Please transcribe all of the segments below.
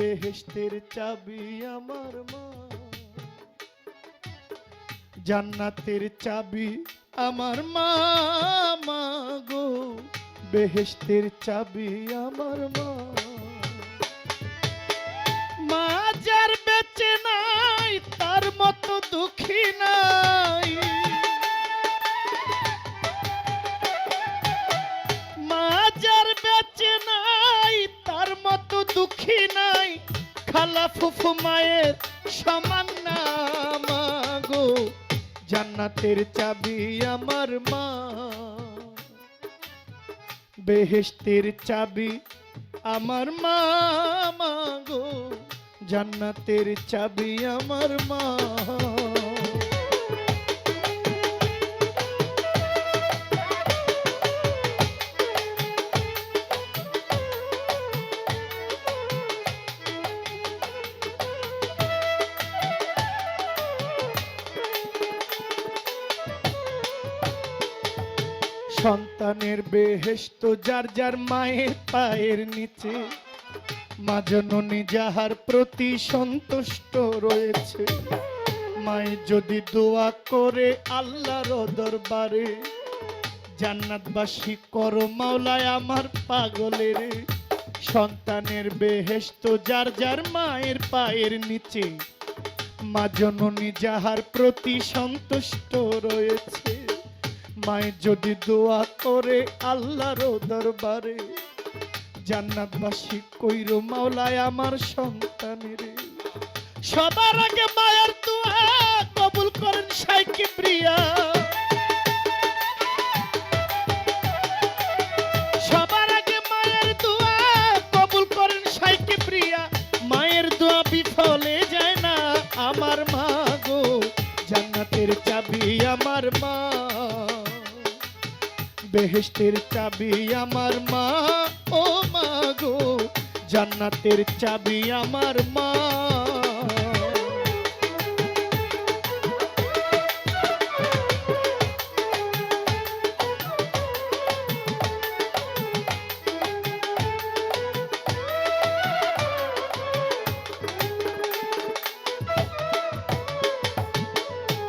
বেহেশতের চাবি আমার মা। জান্নাতের চাবি আমার মা মা গো। বেহেশতের চাবি আমার মা। মা যার বেঁচে নাই, তার মতো দুঃখী নাই। মা যার বেঁচে নাই, তার মতো দুঃখী নাই। খালা ফুফু মায়ের সমান না মাগো জান্নাতের চাবি আমার মা। বেহেস্তের চাবি আমার মা মাগো। জান্নাতের চাবি আমার মা। সন্তানের বেহেস্ত যার যার মায়ের পায়ের নিচে, মা জননী যাহার প্রতি সন্তুষ্ট রয়েছে, মায়ে যদি দোয়া করে আল্লাহর দরবারে, জান্নাতবাসী করো মাওলায় আমার পাগলের, সন্তানের বেহেস্ত যার যার মায়ের পায়ের নিচে, মা জননী যাহার প্রতি সন্তুষ্ট রয়েছে মায়ের যদি দোয়া করে আল্লাহর দরবারে, জান্নাতবাসী কইর মাওলায় আমার সন্তানের। সবার আগে মায়ের দোয়া কবুল করেন সাইকে প্রিয়া সবার আগে মায়ের দোয়া কবুল করেন সাইকে প্রিয়া মায়ের দোয়া বিফলে যায় না আমার মা গো, জান্নাতের চাবি আমার মা বেহেশতের চাবি আমার মা, ও মা গো, জান্নাতের চাবি আমার মা।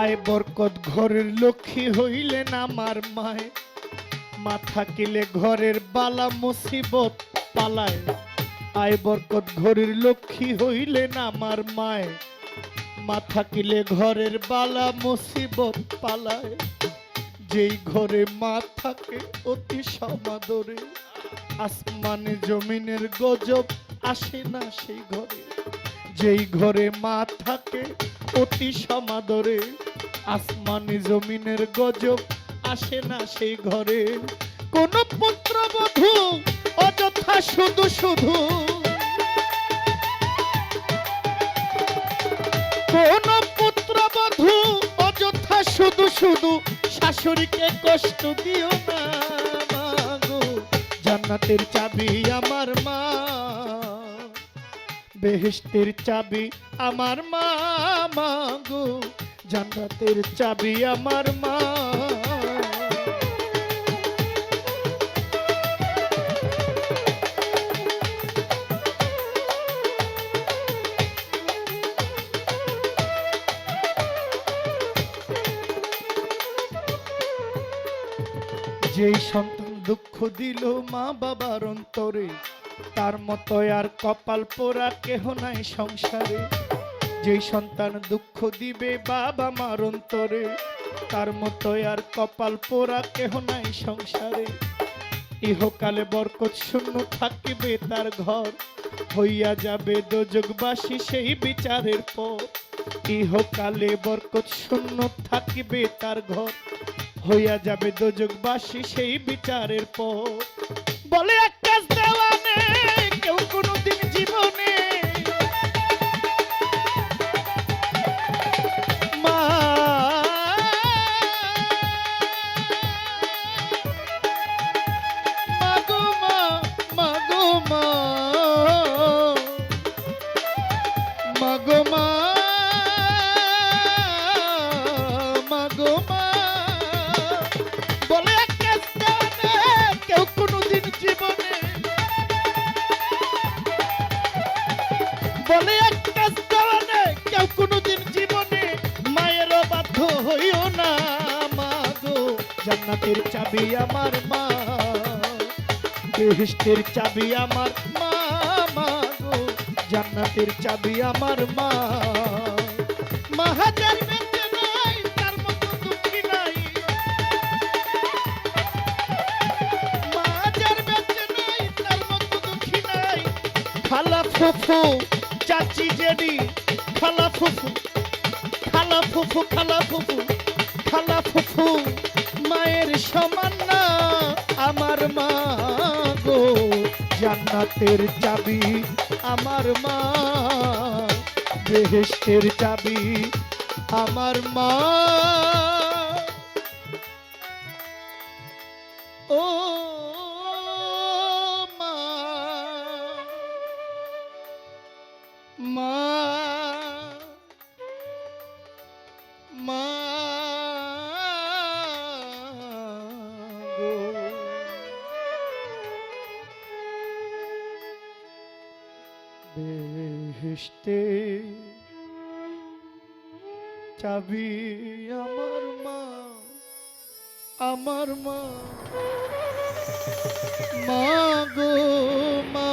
আয় বরকত ঘরের লক্ষ্মী হইলেন আমার মায়। মা থাকিলে ঘরের বালা মুসিবত পালায়। আয় বরকত ঘরের লক্ষ্মী হইলেন আমার মায়। মা থাকিলে ঘরের বালা মুসিবত পালায়। যেই ঘরে মা থাকে অতি সমাদরে। আসমানে জমিনের গজব আসে না সেই ঘরে। যেই ঘরে মা থাকে অতি সমাদরে। আসমানি জমিনের গজব আসে না সেই ঘরে। কোন পুত্রবধূ অযথা শুধু শুধু। কোন পুত্রবধূ অযথা শুধু শুধু। শাশুড়িকে কষ্ট দিও না জান্নাতের চাবি আমার মা। বেহেশতের চাবি আমার মা মা গো জান্নাতের চাবি আমার মা। যেই সন্তান দুঃখ দিল মা বাবার অন্তরে, তার মতো আর কপাল পোড়া কেহ নাই সংসারে। যেই সন্তান দুঃখ দিবে বাবা মার অন্তরে, তার মতো আর কপাল পোড়া কেহ নাই সংসারে। ইহকালে বরকত শূন্য থাকিবে তার ঘর, হইয়া যাবে দোজগবাসী সেই বিচারের পর। ইহকালে বরকত শূন্য থাকিবে তার ঘর। হইয়া যাবে দুযোগবাসী সেই বিচারের পর বলে আকাশ দেওয়ানে কেউ বলে এক কাজ দেওয়ানে কেউ কোনোদিন জীবনে মায়েরও বাধ্য হইও না মা গো। জান্নাতের চাবি আমার মা। বেহেশতের চাবি আমার মা মা গো। জান্নাতের চাবি আমার মা। মাহাজার খালা ফুফু চাচি জেডি, খালা ফুফু খালা ফুফু খালা ফুফু খালা ফুফু, মায়ের সমান না আমার মা গো। জান্নাতের চাবি আমার মা, বেহেশতের চাবি আমার মা। মা মা চাবি আমার মা আমার মা গো মা